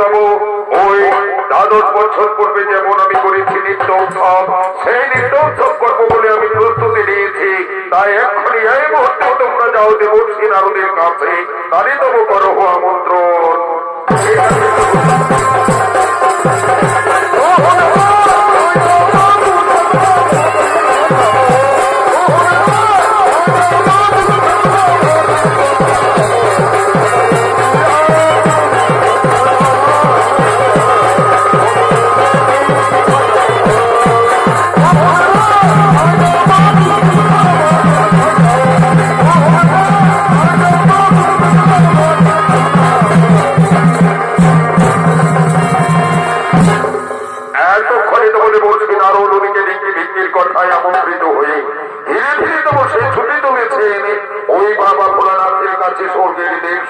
তবু ওই দ্বাদশ বছর পূর্বে যেমন আমি করেছি নিত্য উৎসব সেই নিত্য উৎসব করব বলে আমি প্রস্তুতি নিয়েছি। তাই এক্ষুনি এই মুহূর্তে তোমরা যাও দেব নারদের কাছে, তারই তবু করো আমন্ত্রণ কথায় আমন্ত্রিত হয়ে ধীরে ধীরে তো বসে ছুটে চলেছেন ওই বাবা ভোলানাথের কাছে স্বর্গের দেব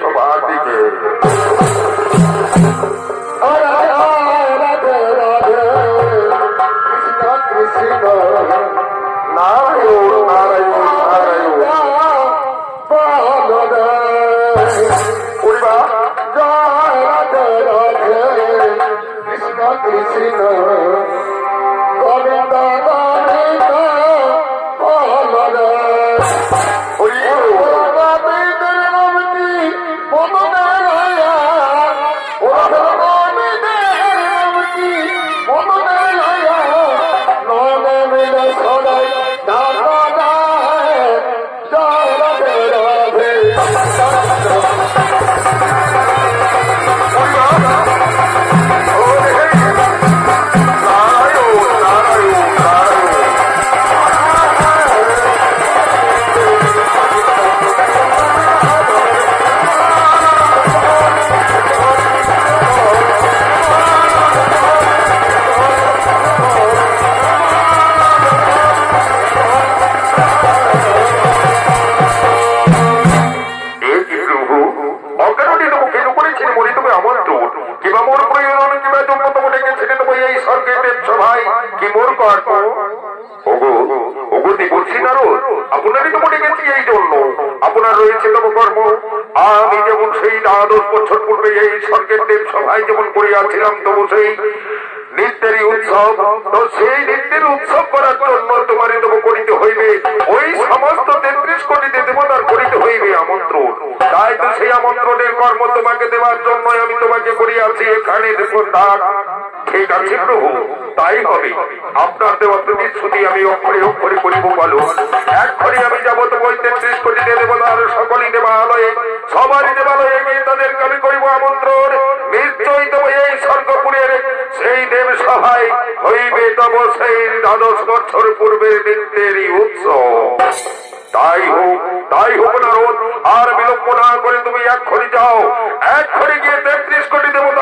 আমি যেমন সেই দ্বাদশ বছর পূর্বে এই স্বর্গের দেব সভায় যেমন করিয়াছিলাম তবু সেই নিত্যেরই উৎসব, তো সেই নিত্যের উৎসব করার জন্য তোমারই তবু করিতে হইবে। ওই সমস্ত তেত্রিশ কোটিতে দেবতার করিতে হইবে আমন্ত্রণ। তাই তো সেই আমন্ত্রণের কর্ম তোমাকে দেওয়ার জন্য আমি তোমাকে করিয়াছি। এখানে দেখুন ডাক ঠিক আছে, প্রভু, তাই হবে। আপনার দেওয়া প্রতিশ্রুতি আমি অক্ষরে অক্ষরে করিব বলো। এক্ষরে আমি যাব তো ওই তেত্রিশ কোটি দেবতার সকলই দেবালয়ে, সবারই দেবালয়ে গিয়ে তাদেরকে আমি করিব আমন্ত্রণ। নিশ্চয়ই তবে এই স্বর্গপুরের সেই দেব সভায় হইবে তব সেই দ্বাদশ বছর পূর্বে নৃত্যেরই উৎসব তাই হোক তাই হোক না রোধ আর বিলম্ব না করে তুমি এক্ষুনি যাও। এক্ষুনি গিয়ে তেত্রিশ কোটি দেবতার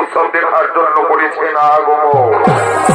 উৎসব দেখার জন্য করেছেন আগমন।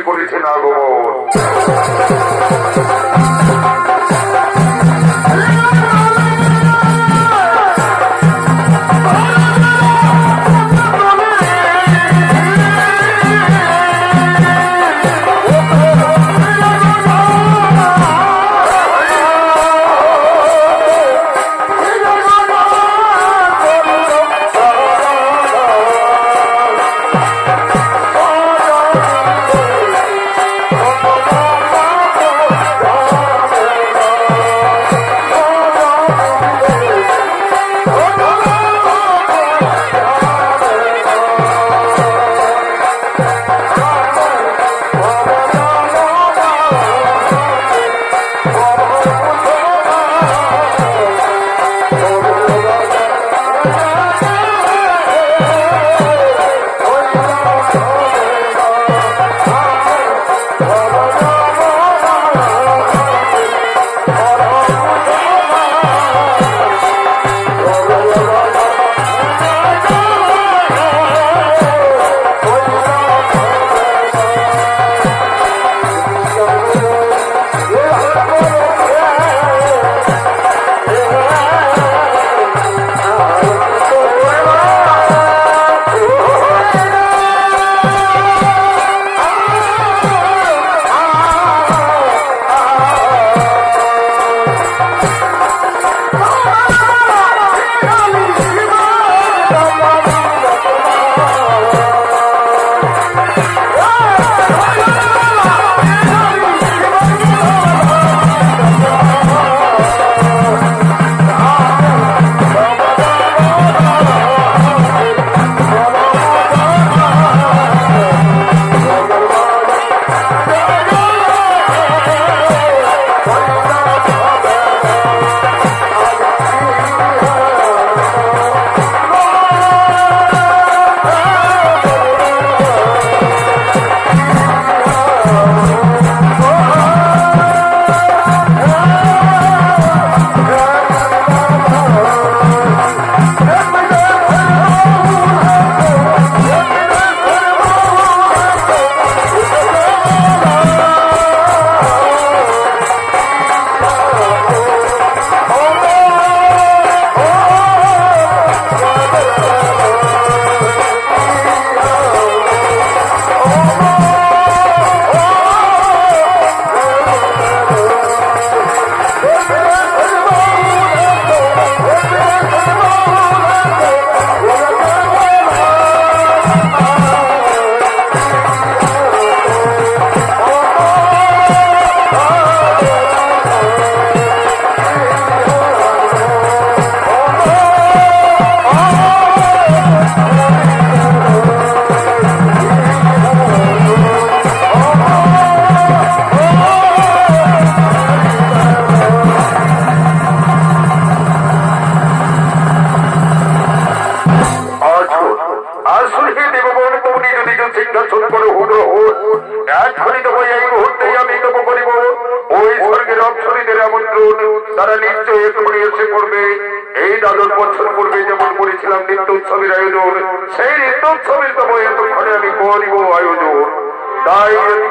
করেছেন আগমন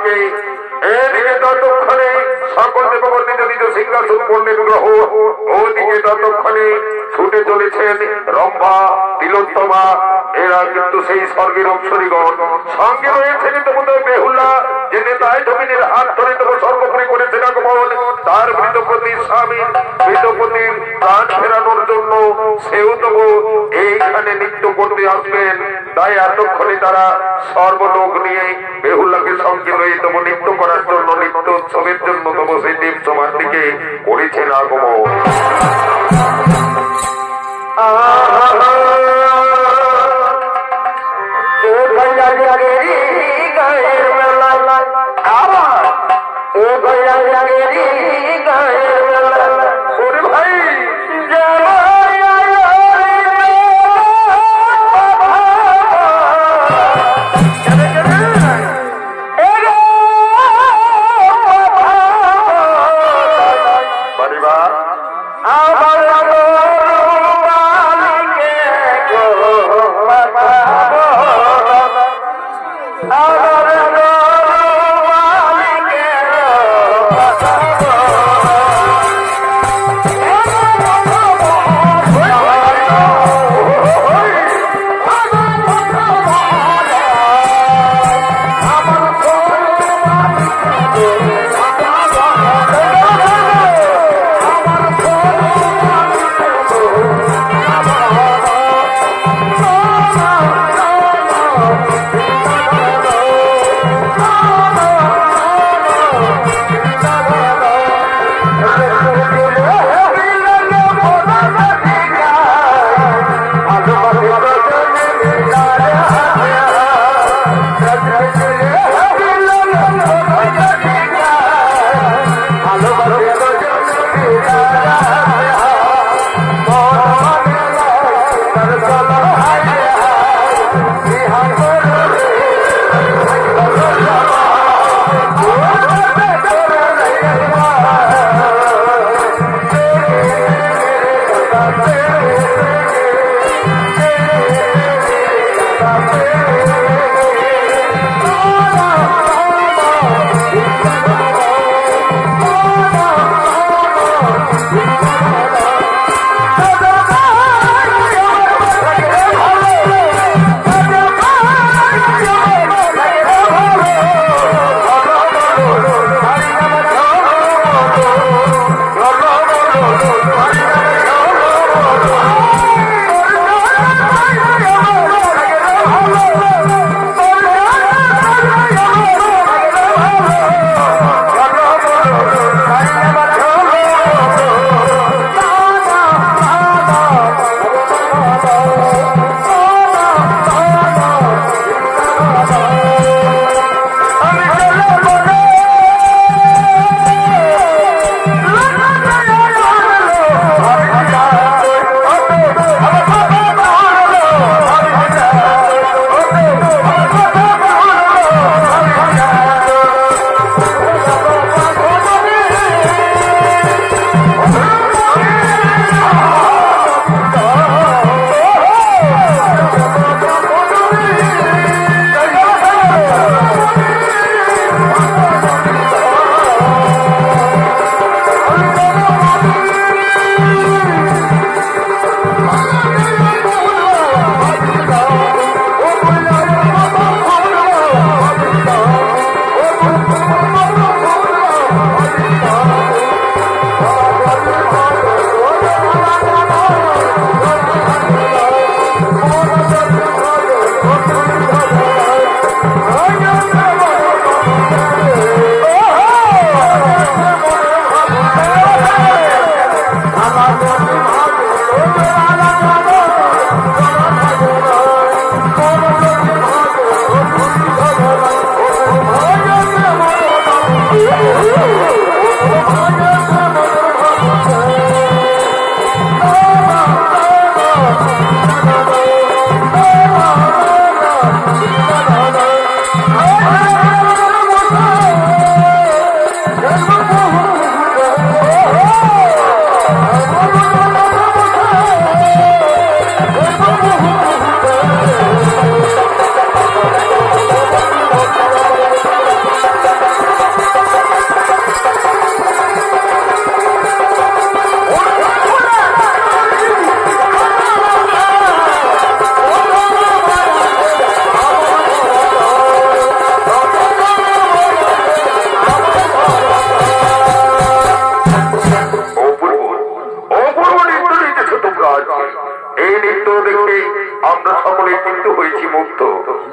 তাই এদিকে ততক্ষণে সকল সিংহাসন গ্রহ, ওদিকে ততক্ষণে ছুটে চলেছেন রম্ভা, তিলোত্তমা, এরা কিন্তু সেই স্বর্গের অপসরীগণ। সঙ্গে রয়েছেন যে নেতায় জমিনের হাত ধরে তবু স্বর্গপুরী আগমন তার মৃতপতি স্বামী মৃতপতির প্রাণ ফেরানোর জন্য সেও তবু এইখানে নৃত্য করতে আসবেন। তাই এতক্ষণে তারা সর্বলোক নিয়ে বেহুল্লাকে সঙ্গে রয়ে তবু নৃত্য করার জন্য নৃত্য উৎসবের জন্য তবু সেই দেব সভার দিকে করেছেন আগমন। ওরে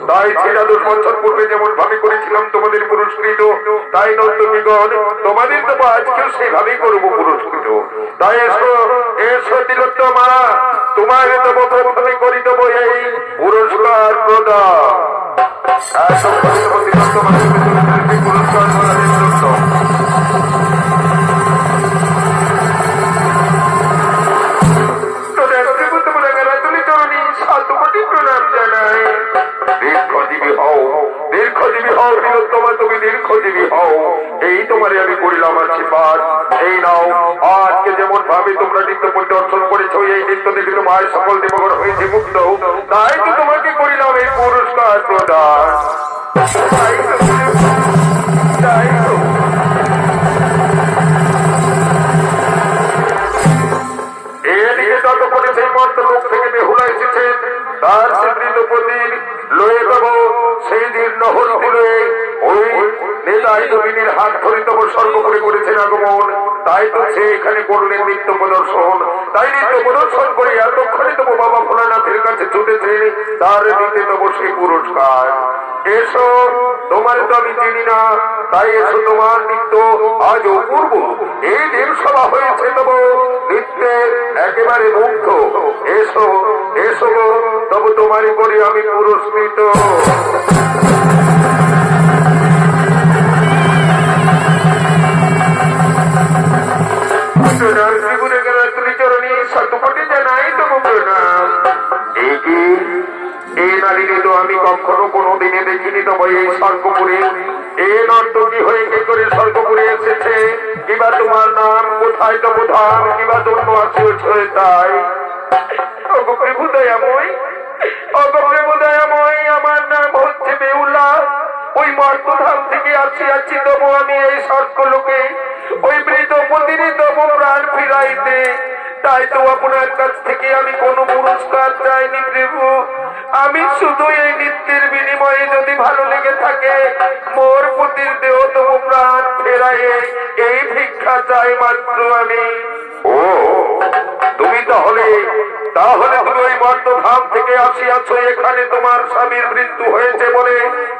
তাই ছেড়া দশ বছর পূর্বে যেমন ভাবে করেছিলাম তোমাদের পুরস্কৃত, তাই নর্তকীগণ তোমাদের দেবো আজকেও সেভাবেই করব পুরস্কৃত। তাই এসো এসো তিলোত্তমা, তোমার দেবো প্রথমে করি দেবো এই পুরস্কার প্রদান। পুরস্কার হও বৃহত্তমা তুমি দীর্ঘজীবী হও। এই তোমারে আমি করিলাম আশীর্বাদ এই নাও, আজকে যেমন ভাবে তোমরা নিত্য পরিদর্শন করেছ, এই নৃত্য দেখে তোমার সকল দেবগণ হয়েছে মুক্ত। তাই তো তোমাকে করিলাম এই পুরস্কার প্রদান। করেছেন আগমন। তাই তো সে এখানে করলেন নৃত্য প্রদর্শন। তাই নৃত্য প্রদর্শন করে এতক্ষণে তবু বাবা ভোলানাথের কাছে ছুটেছেন তার দিতে তব সেই পুরস্কার। এসো, তোমার তো আমি চিনি না। তাই এসো, তোমার নৃত্য আজ অপূর্ব। এই দিন সভা হয়েছে তব নৃত্যের একেবারে মুগ্ধ। এসো এসো তবু তোমারই করি আমি পুরস্কৃত। কখনো কোনো দিনে দেখিনি তবে এই স্বর্গপুরে। এ নর্তকী হয়ে কে করে স্বর্গপুরে এসেছে? কিবা তোমার নাম? কোথায় তবু ধাম কিবা জন্ম আসিওছ তাই? আমি এই সর্কলোকে ওই মৃত তবু প্রাণ ফিরাইতে। তাই তো আপনার কাছ থেকে আমি কোনো পুরস্কার চাইনি, প্রভু। আমি শুধু এই নিত্যের বিনিময়ে যদি ভালো লেগে থাকে, মোর দেহ তবু প্রাণ এই ভিক্ষা চাই মাত্র আমি। ও, তুমি তাহলে তাহলে তুমি ওই মর্তধাম থেকে আসিয়াছ, এখানে তোমার স্বামীর মৃত্যু হয়েছে বলে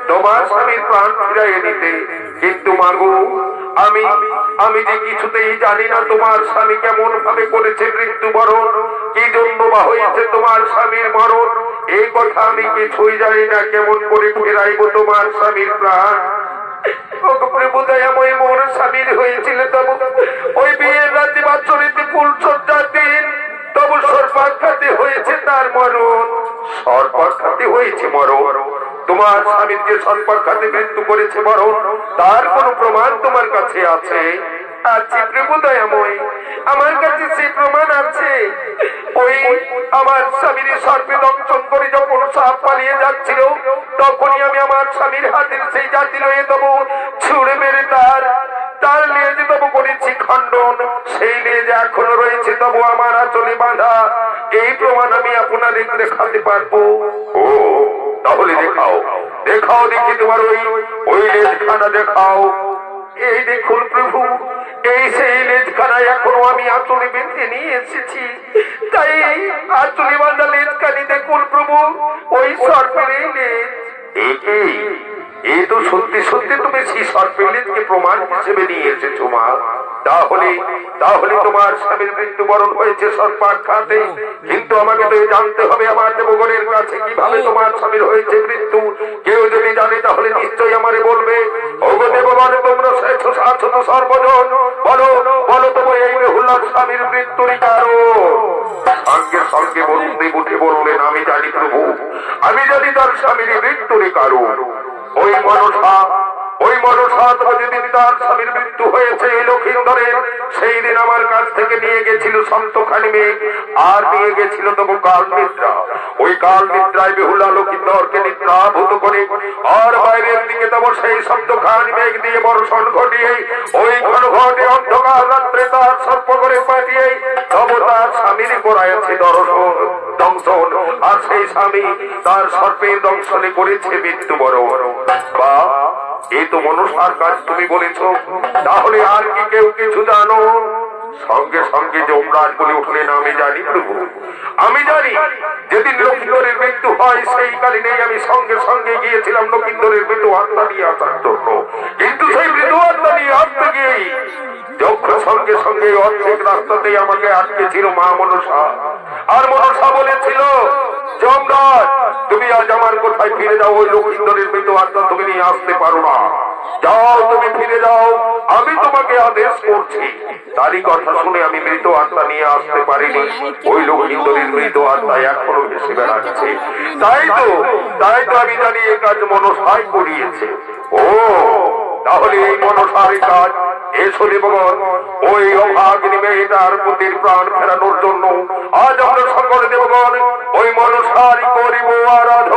তোমার স্বামীর প্রাণ ফিরাইয়ে নিতে কিন্তু মাগো আমি যে কিছুতেই জানি না তোমার স্বামী কেমন ভাবে করেছে মৃত্যুবরণ, কি জন্য বা হয়েছে তোমার স্বামীর মরণ এই কথা আমি কিছুই জানি না, কেমন করে ফেরাইব তোমার স্বামীর প্রাণ। তার মরণ। সর্বাঘাতে হয়েছে মরণ। তোমার স্বামীর যে সর্বাঘাতে মৃত্যু করেছে মরণ তার কোন প্রমাণ তোমার কাছে আছে। দয়াময় আমার কাছে সেই প্রমাণ আছে। ওই আমার স্বামীর সর্পে করে যখন সাপ পালিয়ে তখনই আমি আমার স্বামীর সেই জাতি দেবো তার তার লেজ সেই এখনও রয়েছে তবু আমার আচলে বাঁধা। এই প্রমাণ আমি আপনাদের দেখাতে পারব। ও তাহলে দেখাও। দেখাও দেখি তোমার ওই ওই লেজখানা দেখাও। এই দেখুন প্রভু, এই সেই লেজখানা এখনও আমি আঁচলে বেঁধে নিয়ে এসেছি। তাই আঁচলে বাঁধা লেজখানি দেখুন প্রভু, ওই সর্পের এই লেজ। এই তো সত্যি সত্যি তুমি সেই সর্পেলিতকে প্রমাণ হিসেবে নিয়ে এসেছ মা তাহলে তাহলে তোমার স্বামীর মৃত্যুবরণ হয়েছে সর্পাঘাতে কিন্তু আমাকে তো জানতে হবে আমার দেবগণের কাছে কীভাবে তোমার স্বামীর হয়েছে মৃত্যু। কেউ যদি জানে তাহলে নিশ্চয়ই আমারে বলবে আমি জানি প্রভু, আমি জানি তার স্বামীর মৃত্যুর কারণ। ওই মনসা ওই মনসা তবে যেদিন তার স্বামীর মৃত্যু হয়েছে এই লক্ষিন্দরের সেই দিন আমার কাছ থেকে নিয়ে গেছিল সন্তখানি মেঘ আর নিয়ে গেছিল তবু কাল নিদ্রা ওই কাল নিদ্রায় বেহুলা লক্ষিন্দরকে নিদ্রাভূত করে আর বাইরের দিকে তবু সেই শব্দখানি মেঘ দিয়ে বর্ষণ ঘটিয়ে ওই ঘন ঘটে অন্ধকার রাত্রে তার সর্প করে পাঠিয়ে তবু তার স্বামীর করাইছে দর্শন, দংশন, আর সেই স্বামী তার সর্পের দংশনে করেছে মৃত্যু বড় বড় বা এই তো মনসার কাজ তুমি বলেছ। তাহলে আর কি কেউ কিছু জানো? সঙ্গে সঙ্গে যমরাজ বলে উঠলেন আমি জানি প্রভু আমি জানি, যেদিন লক্ষিন্দরের মৃত্যু হয়, সেই কালীনেই আমি সঙ্গে সঙ্গে গিয়েছিলাম লক্ষিন্দরের মৃত্যু আত্মা নিয়ে আসার জন্য। কিন্তু সেই মৃত্যু আত্মা নিয়ে আসতে গিয়েই যখন সঙ্গে সঙ্গে অর্ধেক রাস্তাতেই আমাকে আটকে ছিল মা মনসা। আর মনসা বলেছিল যমরাজ তুমি আজ আমার কোথায় ফিরে যাও, ওই লক্ষিন্দরের মৃত আত্মা তুমি নিয়ে আসতে পারো না। যাও, তুমি ফিরে যাও, আমি তোমাকে আদেশ করছি। তারই কথা শুনে আমি মৃত আত্মা নিয়ে আসতে পারিনি। ওই লক্ষিন্দরের মৃত আত্মা এখনও ভেসে বেড়াচ্ছে। তাই তো তাই তো আমি জানি এই কাজ মনসাই করিয়েছে। ও, তাহলে এই মনসারই কাজ, এসো দেবগণ ওই অভাগিনী মেয়েটার প্রতির প্রাণ ফেরানোর জন্য আজ আমরা সকল দেবগণ আহারি করিব আরাধ